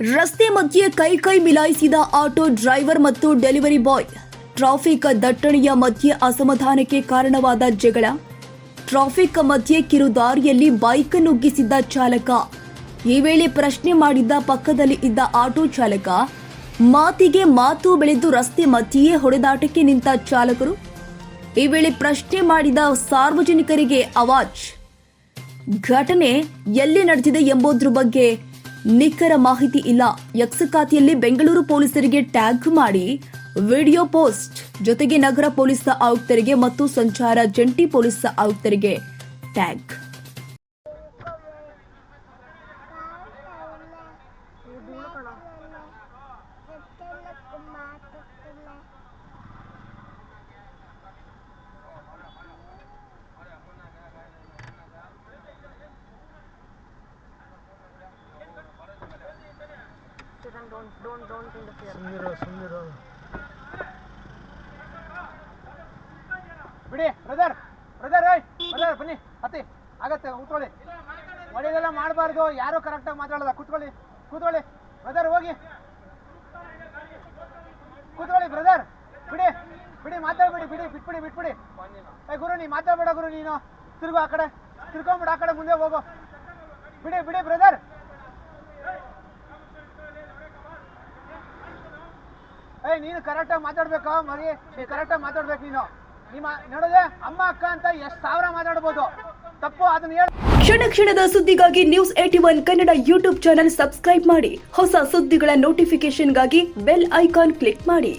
ರಸ್ತೆ ಮಧ್ಯೆ ಕೈ ಕೈ ಮಿಲಾಯಿಸಿದ ಆಟೋ ಡ್ರೈವರ್ ಮತ್ತು ಡೆಲಿವರಿ ಬಾಯ್. ಟ್ರಾಫಿಕ್ ದಟ್ಟಣೆಯ ಮಧ್ಯೆ ಅಸಮಾಧಾನಕ್ಕೆ ಕಾರಣವಾದ ಜಗಳ. ಟ್ರಾಫಿಕ್ ಮಧ್ಯೆ ಕಿರುದಾರಿಯಲ್ಲಿ ಬೈಕ್ ನುಗ್ಗಿಸಿದ್ದ ಚಾಲಕ. ಈ ವೇಳೆ ಪ್ರಶ್ನೆ ಮಾಡಿದ್ದ ಪಕ್ಕದಲ್ಲಿ ಇದ್ದ ಆಟೋ ಚಾಲಕ, ಮಾತಿಗೆ ಮಾತು ಬೆಳೆದು ರಸ್ತೆ ಮಧ್ಯೆಯೇ ಹೊಡೆದಾಟಕ್ಕೆ ನಿಂತ ಚಾಲಕರು. ಈ ವೇಳೆ ಪ್ರಶ್ನೆ ಮಾಡಿದ ಸಾರ್ವಜನಿಕರಿಗೆ ಅವಾಜ್. ಘಟನೆ ಎಲ್ಲಿ ನಡೆದಿದೆ ಎಂಬುದ್ರ ಬಗ್ಗೆ ನಿಖರ ಮಾಹಿತಿ ಇಲ್ಲ. ಯಕ್ಸ ಖಾತೆಯಲ್ಲಿ ಬೆಂಗಳೂರು ಪೊಲೀಸರಿಗೆ ಟ್ಯಾಗ್ ಮಾಡಿ ವಿಡಿಯೋ ಪೋಸ್ಟ್. ಜೊತೆಗೆ ನಗರ ಪೊಲೀಸ್ ಆಯುಕ್ತರಿಗೆ ಮತ್ತು ಸಂಚಾರ ಜಂಟಿ ಪೊಲೀಸ್ ಆಯುಕ್ತರಿಗೆ tag. Children, don't, don't, don't interfere. ಸುಮ್ಮನಿರೋ ಸುಮ್ಮನಿರೋ ಬಿಡಿ ಬ್ರದರ್ ಬ್ರದರ್ ಏಯ್ ಬ್ರದರ್ ಬನ್ನಿ ಅತ್ತಿ ಆಗತ್ತೆ ಕೂತ್ಕೊಳ್ಳಿ ಒಳ್ಳೆದೆಲ್ಲ ಮಾಡಬಾರ್ದು ಯಾರು ಕರೆಕ್ಟಾಗಿ ಮಾತಾಡಲ್ಲ ಕೂತ್ಕೊಳ್ಳಿ ಕೂತ್ಕೊಳ್ಳಿ ಬ್ರದರ್ ಹೋಗಿ. ಕೂತ್ಕೊಳ್ಳಿ ಬ್ರದರ್ ಬಿಡಿ ಬಿಡಿ ಮಾತಾಡ್ಬಿಡಿ ಬಿಡಿ ಬಿಟ್ಬಿಡಿ ಬಿಟ್ಬಿಡಿ. ಏ ಗುರು ನೀ ಮಾತಾಡ್ಬೇಡ ಗುರು ನೀನು. ತಿರ್ಗು ಆ ಕಡೆ ತಿರ್ಕೊಂಬಿಡು ಆ ಕಡೆ ಮುಂದೆ ಹೋಗು. ಬಿಡಿ ಬಿಡಿ ಬ್ರದರ್ ನೀನು ಕರೆಕ್ಟಾಗಿ ಮಾತಾಡ್ಬೇಕು? ಮರಿ ನೀನು ಕರೆಕ್ಟಾಗಿ ಮಾತಾಡ್ಬೇಕು ನೀನು. ನಿಮ್ಮ, ನೋಡಿದ್ರೆ ಅಮ್ಮ, ಅಕ್ಕ ಅಂತ ಎಷ್ಟು ಸಾವಿರ ಮಾತಾಡ್ಬೋದು. ತಪ್ಪು, ಅದನ್ನ ಹೇಳಿ. ಕ್ಷಣ ಕ್ಷಣದ ಸುದ್ದಿಗಾಗಿ news eighty one Kannada YouTube channel subscribe ಮಾಡಿ. ಹೊಸ ಸುದ್ದಿಗಳ ನೋಟಿಫಿಕೇಶನ್ಗಾಗಿ ಬೆಲ್ ಐಕಾನ್ ಕ್ಲಿಕ್ ಮಾಡಿ.